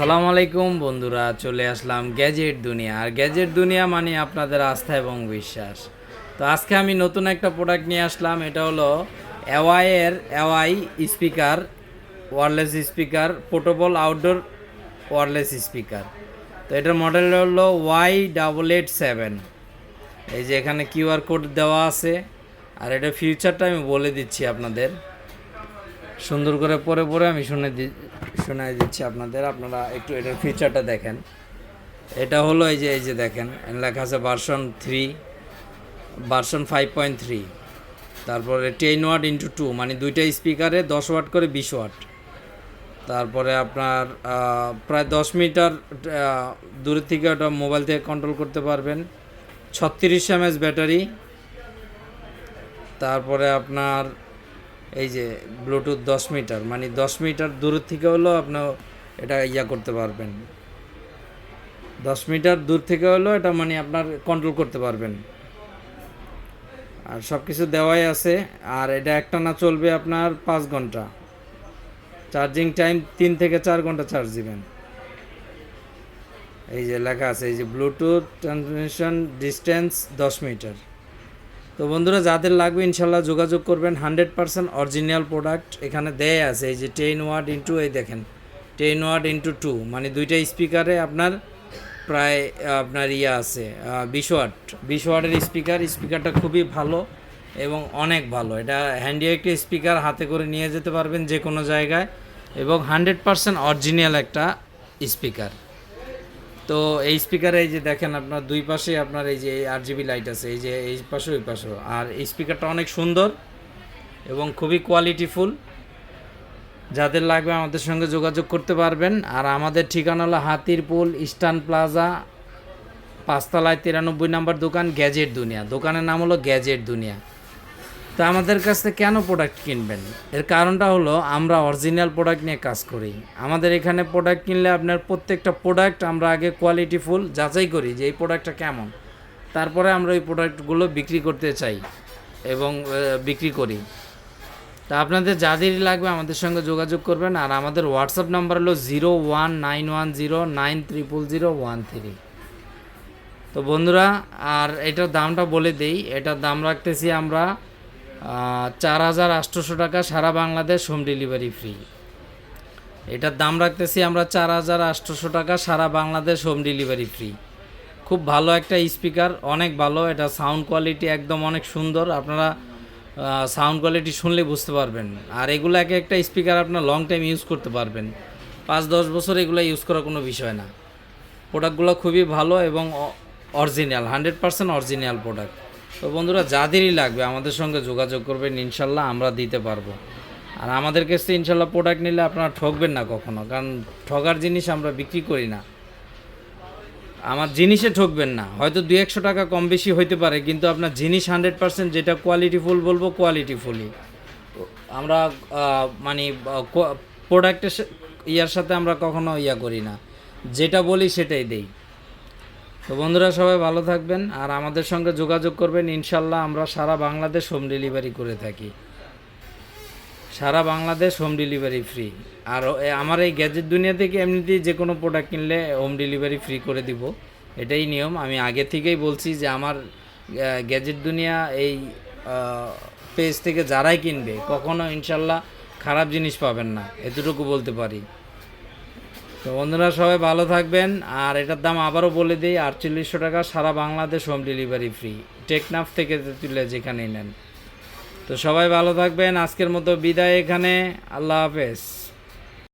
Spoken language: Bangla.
আসসালামু আলাইকুম বন্ধুরা, চলে আসলাম গ্যাজেট দুনিয়া। আর গ্যাজেট দুনিয়া মানে আপনাদের আস্থা এবং বিশ্বাস। তো আজকে আমি নতুন একটা প্রোডাক্ট নিয়ে আসলাম, এটা হলো এওয়াই এর AY speaker wireless speaker portable outdoor wireless speaker তো এটার মডেল হলো ওয়াই ডাবল এইট সেভেন এই যে এখানে কিউআর কোড দেওয়া আছে, আর এটা ফিউচারটা আমি বলে দিচ্ছি আপনাদের। সুন্দর করে পরে পরে আমি শুনে দি শোনাই দিচ্ছি আপনাদের, আপনারা একটু এটার ফিচারটা দেখেন। এটা হলো এই যে এই যে দেখেন, লেখা আছে version three version five point three তারপরে টেন ওয়াট ইন্টু টু মানে দুইটা স্পিকারে দশ ওয়াট করে বিশ ওয়াট তারপরে আপনার প্রায় দশ মিটার দূরের থেকে ওটা মোবাইল থেকে কন্ট্রোল করতে পারবেন। ছত্রিশ এমএস ব্যাটারি। তারপরে আপনার এই যে ব্লুটুথ দশ মিটার মানে দশ মিটার দূরের থেকে হলেও আপনার এটা ইয়া করতে পারবেন। দশ মিটার দূর থেকে হলেও এটা মানে আপনার কন্ট্রোল করতে পারবেন। আর সব কিছু দেওয়াই আছে, আর এটা একটা না চলবে আপনার পাঁচ ঘণ্টা। চার্জিং টাইম তিন থেকে চার ঘণ্টা চার্জ দিবেন। এই যে লেখা আছে, এই যে ব্লুটুথ ট্রান্সমিশন ডিস্টেন্স দশ মিটার। তো বন্ধুরা, যাদের লাগবে ইনশাল্লাহ যোগাযোগ করবেন। হান্ড্রেড পার্সেন্ট অরিজিনাল প্রোডাক্ট এখানে দেয় আছে। এই যে টেন ওয়াট ইন্টু, এই দেখেন, টেন ওয়াট ইন্টু টু মানে দুইটা স্পিকারে আপনার প্রায় আপনার ইয়ে আছে বিশ ওয়াট। বিশ ওয়াটের স্পিকার, স্পিকারটা খুবই ভালো এবং অনেক ভালো। এটা হ্যান্ডি একটি স্পিকার, হাতে করে নিয়ে যেতে পারবেন যে কোনো জায়গায় এবং হান্ড্রেড পার্সেন্ট অরিজিনাল একটা স্পিকার। তো এই স্পিকারে এই যে দেখেন আপনার দুই পাশে আপনার এই যে আর জিবি লাইট আছে, এই যে এই পাশে ওই পাশে আর এই স্পিকারটা অনেক সুন্দর এবং খুবই কোয়ালিটিফুল যাদের লাগবে আমাদের সঙ্গে যোগাযোগ করতে পারবেন। আর আমাদের ঠিকানা হলো হাতিরপুল ইস্টার্ন প্লাজা, পাঁচতলায় তিরানব্বই নাম্বার দোকান, গ্যাজেট দুনিয়া। দোকানের নাম হলো গ্যাজেট দুনিয়া। তা আমাদের কাছ থেকে কেন প্রোডাক্ট কিনবেন? এর কারণটা হলো আমরা অরিজিনাল প্রোডাক্ট নিয়ে কাজ করি। আমাদের এখানে প্রোডাক্ট কিনলে আপনার প্রত্যেকটা প্রোডাক্ট আমরা আগে কোয়ালিটিফুল যাচাই করি যে এই প্রোডাক্টটা কেমন। তারপরে আমরা ওই প্রোডাক্টগুলো বিক্রি করতে চাই এবং বিক্রি করি। তা আপনাদের যাদেরই লাগবে আমাদের সঙ্গে যোগাযোগ করবেন আর আমাদের হোয়াটসঅ্যাপ নাম্বার হলো zero one nine one zero nine triple zero one three তো বন্ধুরা, আর এটার দামটা বলে দেই। এটার দাম রাখতেছি আমরা চার হাজার আটশোশো টাকা সারা বাংলাদেশ হোম ডেলিভারি ফ্রি। এটার দাম রাখতেছি আমরা চার হাজার আটশোশো টাকা সারা বাংলাদেশ হোম ডেলিভারি ফ্রি। খুব ভালো একটা স্পিকার, অনেক ভালো, এটা সাউন্ড কোয়ালিটি একদম অনেক সুন্দর, আপনারা সাউন্ড কোয়ালিটি শুনলে বুঝতে পারবেন। আর এগুলো এক একটা স্পিকার আপনার লং টাইম ইউজ করতে পারবেন। পাঁচ, দশ বছর এগুলো ইউজ করা কোনো বিষয় না। প্রোডাক্টগুলো খুবই ভালো এবং original hundred percent original product তো বন্ধুরা যাদেরই লাগবে, আমাদের সঙ্গে যোগাযোগ করবেন, ইনশাল্লাহ আমরা দিতে পারব। আর আমাদের কাছ থেকে ইনশাল্লাহ প্রোডাক্ট নিলে আপনারা ঠকবেন না কখনো, কারণ ঠগার জিনিস আমরা বিক্রি করি না। আমার জিনিসে ঠকবেন না, হয়তো দু একশো টাকা কম বেশি হইতে পারে, কিন্তু আপনার জিনিস হান্ড্রেড পার্সেন্ট যেটা কোয়ালিটিফুল বলব কোয়ালিটিফুলই আমরা মানে প্রোডাক্টের ইয়ার সাথে আমরা কখনো ইয়া করি না। যেটা বলি সেটাই দেই। তো বন্ধুরা সবাই ভালো থাকবেন আর আমাদের সঙ্গে যোগাযোগ করবেন। ইনশাল্লাহ আমরা সারা বাংলাদেশ হোম ডেলিভারি করে থাকি। সারা বাংলাদেশ হোম ডেলিভারি ফ্রি। আর আমার এই গ্যাজেট দুনিয়া থেকে এমনিতেই যে কোনো প্রোডাক্ট কিনলে হোম ডেলিভারি ফ্রি করে দিব। এটাই নিয়ম। আমি আগে থেকেই বলছি যে আমার গ্যাজেট দুনিয়া এই পেজ থেকে যারাই কিনবে, কখনো ইনশাল্লাহ খারাপ জিনিস পাবেন না। এতটুকু বলতে পারি। তো বন্ধুরা, সবাই ভালো থাকবেন। আর এটার দাম আবারও বলে দিই, আটচল্লিশশো টাকা, সারা Bangladesh home delivery free Teknaf থেকে তুলে যেখানেই নেন। তো সবাই ভালো থাকবেন। আজকের মতো বিদায় এখানে। আল্লাহ হাফেজ।